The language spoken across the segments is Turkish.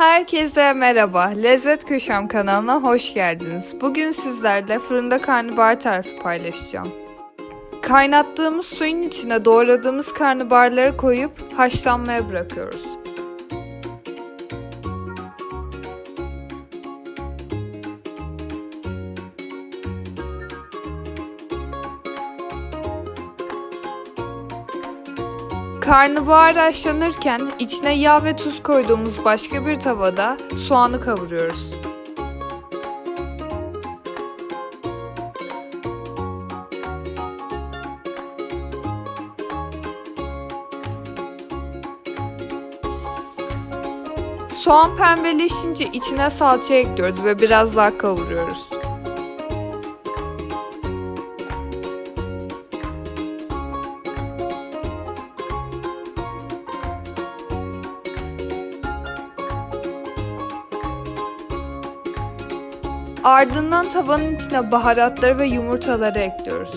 Herkese merhaba. Lezzet Köşem kanalına hoş geldiniz. Bugün sizlerle fırında karnabahar tarifi paylaşacağım. Kaynattığımız suyun içine doğradığımız karnabaharları koyup haşlanmaya bırakıyoruz. Karnabahar haşlanırken içine yağ ve tuz koyduğumuz başka bir tavada soğanı kavuruyoruz. Soğan pembeleşince içine salça ekliyoruz ve biraz daha kavuruyoruz. Ardından tavanın içine baharatları ve yumurtaları ekliyoruz.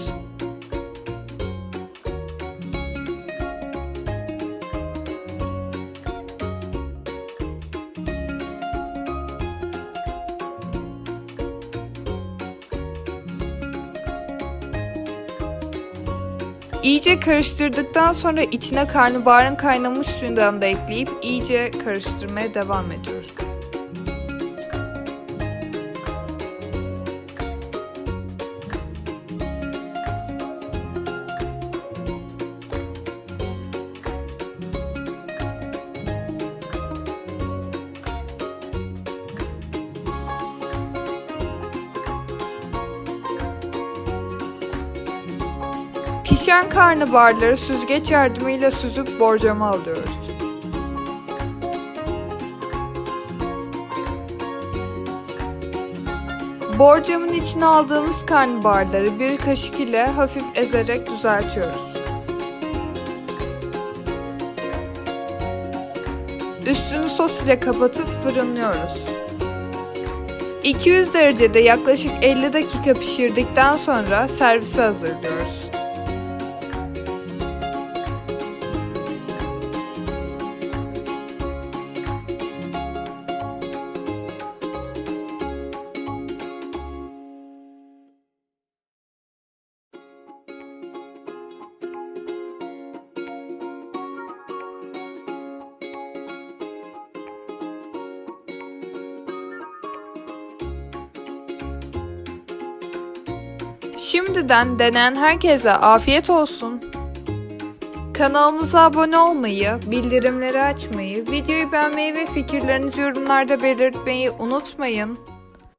İyice karıştırdıktan sonra içine karnabaharın kaynamış suyundan da ekleyip iyice karıştırmaya devam ediyoruz. Pişen karnabaharları süzgeç yardımıyla süzüp borcama alıyoruz. Borcamın içine aldığımız karnabaharları bir kaşık ile hafif ezerek düzeltiyoruz. Üstünü sos ile kapatıp fırınlıyoruz. 200 derecede yaklaşık 50 dakika pişirdikten sonra servise hazırlıyoruz. Şimdiden deneyen herkese afiyet olsun. Kanalımıza abone olmayı, bildirimleri açmayı, videoyu beğenmeyi ve fikirlerinizi yorumlarda belirtmeyi unutmayın.